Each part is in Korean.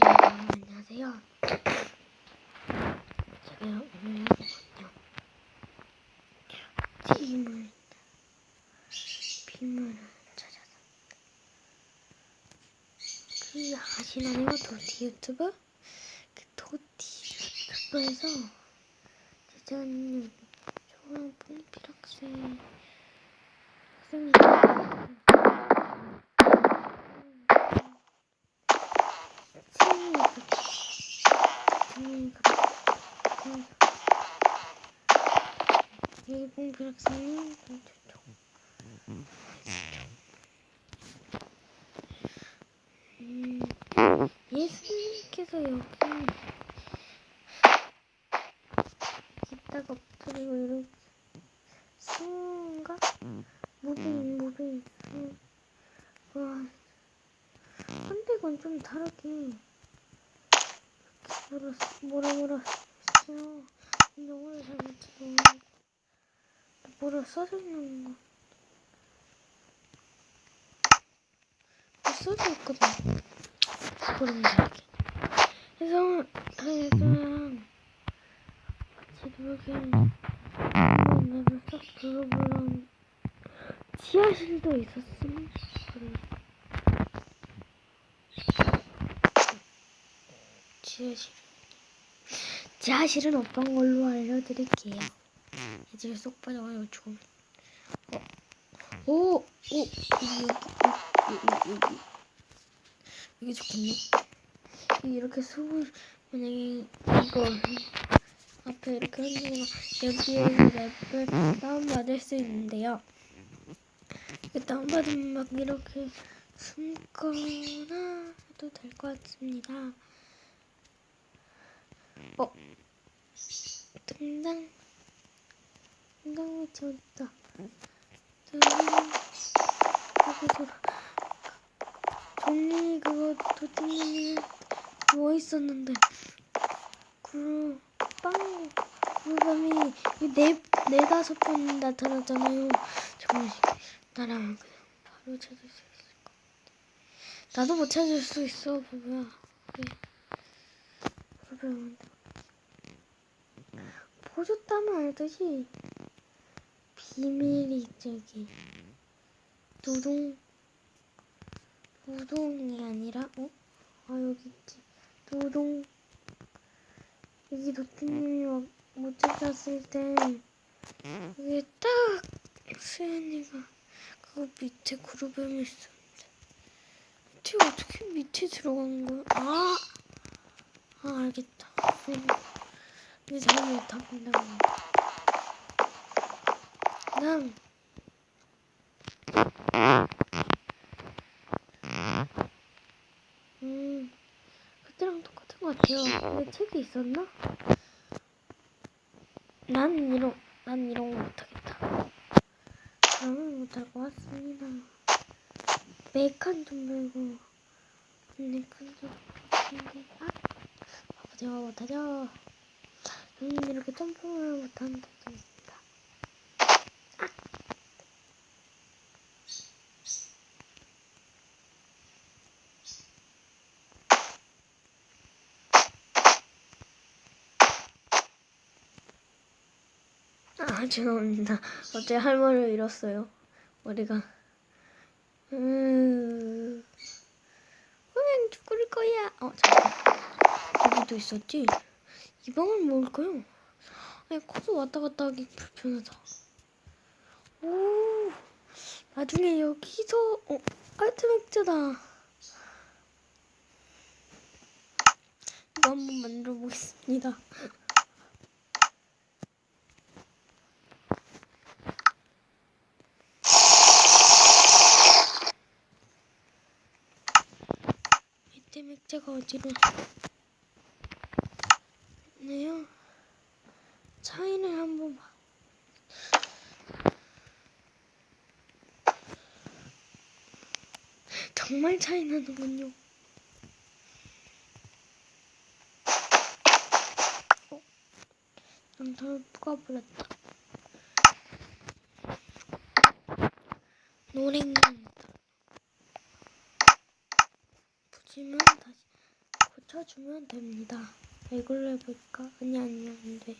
안녕하세요. 제가 오늘 해보거든요. 빔을, 빔을 찾아서. 그 아시나요? 도티 유튜브? 그 도티 유튜브에서 제자님 초등학생 필학생 학생이 학생이 음, 예수님께서 여기 있다가 엎드리고 이런 수인가? 무빙 무빙. 수. 와. 한대건 좀 다르게 뭐라 뭐라 뭐라 했어요. 영어를 잘 못해서 뭐라 써져 있는 거. 뭐 써져 있거든. 그런 거. 그래서 그래서랑 같이 놀게 만나면서 블루블루 지하실도 있었음. 그래. 지하실. 지하실은 어떤 걸로 알려드릴게요. 이제 쏙 빠져가지고 죽으면. 어. 오! 오! 여기, 여기, 여기, 여기. 좋겠네. 이렇게 수을, 만약에 이거, 앞에 이렇게 흔들면 여기에서 랩을 다운받을 수 있는데요. 그 다운받으면 막 이렇게 숨거나 해도 될 것 같습니다. 어? 등장 여기 돌아 종이 그거 도둑님이 누워 있었는데? 구루 빵 구루밤이 네 네 다섯 번 나타났잖아요. 정말 나랑 바로 찾을 수 있을 것 같아. 나도 못 찾을 수 있어 부부야. 그래 부부야 보셨다면 알듯이 비밀이 저기 두둥 두둥이 아니라 어? 아 여기 있지 두둥 여기 도티님이 막못 찾았을 때 여기 딱 수연이가 그거 밑에 그룹에 있었는데 밑에 어떻게 밑에 들어간 거야? 아, 아 알겠다. 이제 잘못 못한다고. 그다음 음 그때랑 똑같은 것 같아요. 책이 있었나? 난 이런 난 못하겠다. 그러면 못할 것 같습니다. 네칸좀 말고 네칸좀 아 아버지가 못하죠. 저는 이렇게 점프를 못하는 타입 아, 죄송합니다. 어제 할 말을 잃었어요. 머리가. 음. 그냥 죽을 거야. 어, 잠깐. 여기도 있었지? 이 방은 뭘까요? 아니, 코도 왔다 갔다 하기 불편하다. 오, 나중에 여기서, 어, 아트맥주다. 이거 한번 만들어 보겠습니다. 이때 맥주가 어디로? 네요. 차이를 한번 봐. 정말 차이 나는군요. 어? 연탄을 부가버렸다. 노랭이 부지면 다시 고쳐주면 됩니다. 이걸로 해볼까? 아니 아니 안 돼.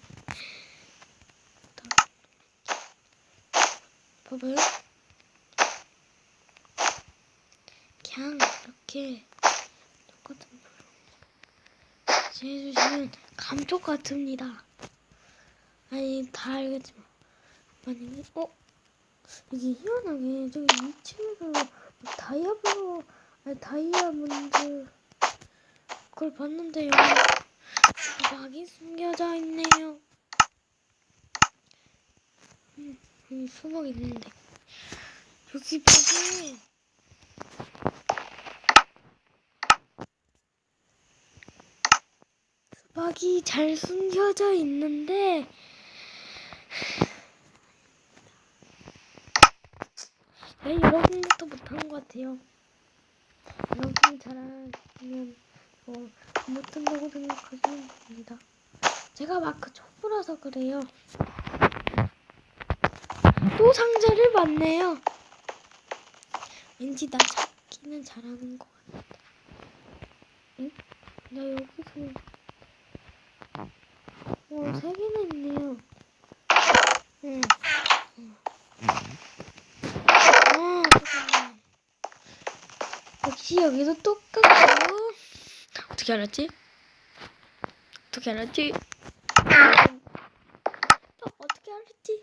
봐봐요. 그냥 이렇게 똑같은 걸로 해주시면 감쪽 같습니다. 아니 다 알겠지만 만약에 어 이게 희한하게 저기 2층에서 다이아블로 아니 다이아몬드 그걸 봤는데 여기 수박이 숨겨져 있네요. 음, 여기 수박 있는데 여기 벽에 수박이 잘 숨겨져 있는데 네, 여러분부터 못한 것 같아요. 여러분이 잘하면 뭐 못한다고 생각하시면 됩니다. 제가 마크 초보라서 그래요. 또 상자를 봤네요. 왠지 나 찾기는 잘하는 것 같다. 응? 나 여기서 어, 세 개나 있네요. 응. 아, 잠깐만. 역시 여기도 똑같고. 어떻게 알았지? 어떻게 알았지? 또 어떻게 알았지?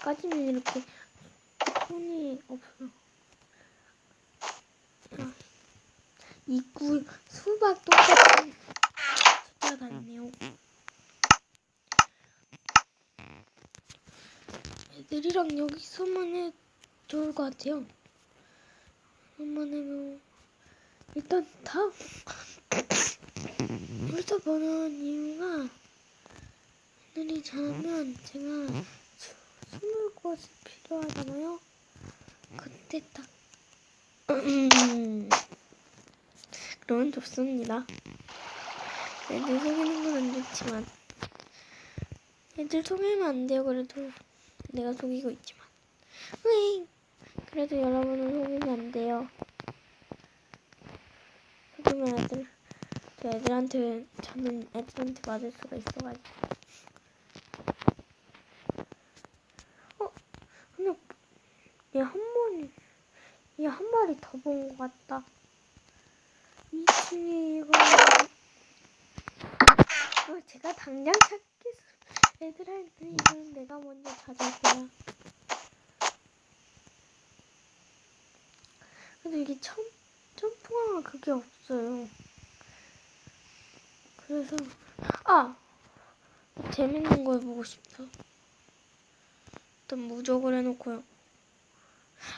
까지면 이렇게 손이 없어. 아, 입구 수박 똑같은 숫자가 있네요. 애들이랑 여기 있으면 해 좋을 것 같아요. 한번 해면 일단 다 훑어보는 이유가 애들이 잘하면 제가 수- 숨을 곳이 필요하잖아요. 그때 딱 그러면 좋습니다. 애들 속이는 건 안 좋지만 애들 속이면 안 돼요. 그래도 내가 속이고 있지만 으잉 그래도 여러분은 속이면 안 돼요. 속이면 애들 저 애들한테 저는 애들한테 맞을 수가 있어가지고 어 근데 얘 한 마리 얘 한 마리 더 본 것 같다. 이 층에 이거 어, 제가 당장 찾기 애들한테 이건 내가 먼저 찾을 거야. 근데 이게 점, 점프가 그게 없어요. 그래서 아 재밌는 거 해보고 싶어. 일단 무적을 해놓고요.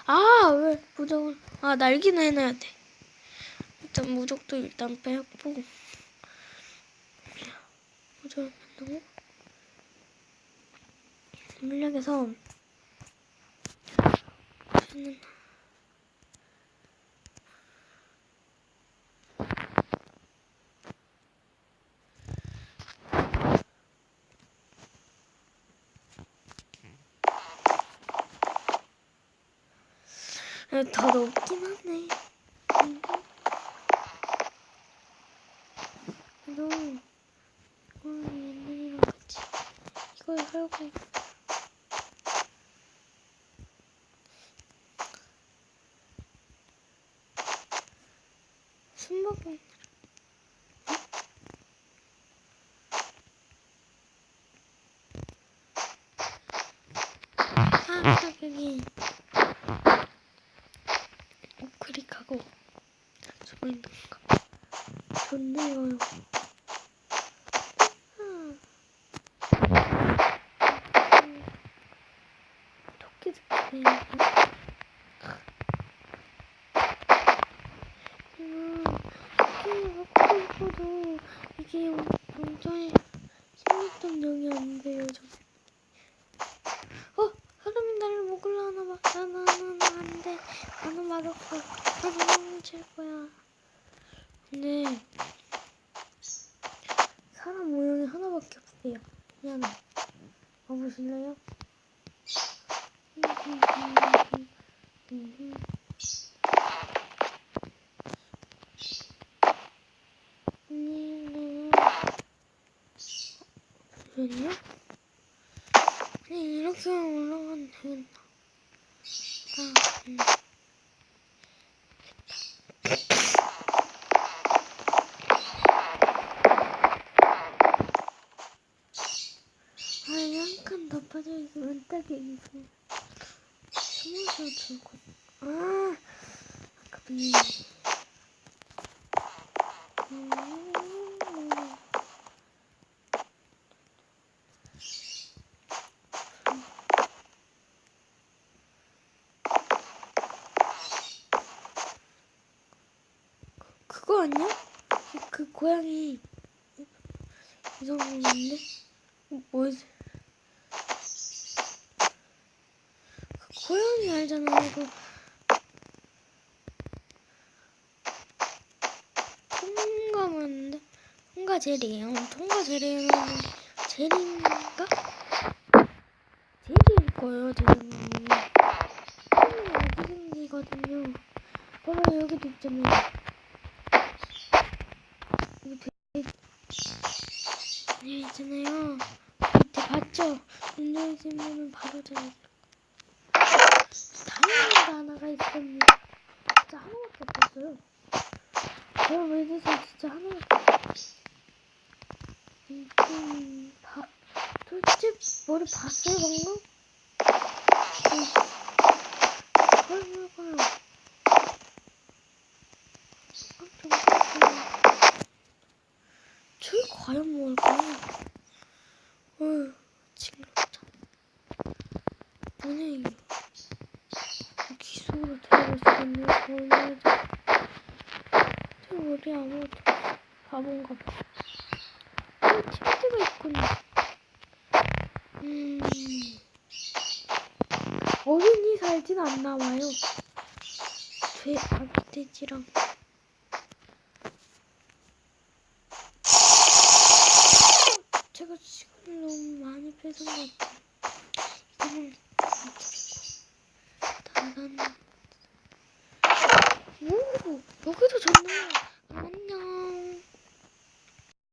아 왜 무적을 아 날기는 해놔야 돼. 일단 무적도 일단 빼고 무적을 한다고 물약에서 저는 더 높긴 하네. 음. 그래도 이거는 옛날이랑 같이 이걸 하고 숨바꼭질 아, 여기 우클릭하고 거 좋네요. 아. 토끼 새끼네. 이거 토끼 먹고 이게 같아요. 희연아, 와보실래요? 네, 이렇게 올라가면 되겠네. 딱 여기서 숨어서 들고. 아, 아깝네. 음. 그거 아니야? 그, 그 고양이 이상한데? 뭐지? 그 고양이 알잖아 이거. 통과였는데? 통과 제리예요. 통과 제리는 제리인가? 제리일 거예요 제 생각에 통이 여기 생기거든요. 봐봐 여기도 있잖아요. 여기 되게 여기 있잖아요. 밑에 봤죠? 눈 열리면 바로 다 이아몬드 하나가 있습니다 진짜 하나밖에 없었어요 제가 왜드서 진짜 하나밖에 없어요 음, 봐. 도대체 머리 봤어요 방금? 음. 그걸 뭘까요? 깜짝 놀랐어요 저게 과연 뭘까요? 어휴 징그럽다 뭐냐 이게 기속으로 들어갈 수 있네 거울에도 저 머리 아무것도 없어 바본가 봐 어, 침대가 있구나 음. 어른이 살진 않나 봐요. 돼 아기 돼지랑. 제가 시간을 너무 많이 뺏은 것 같아요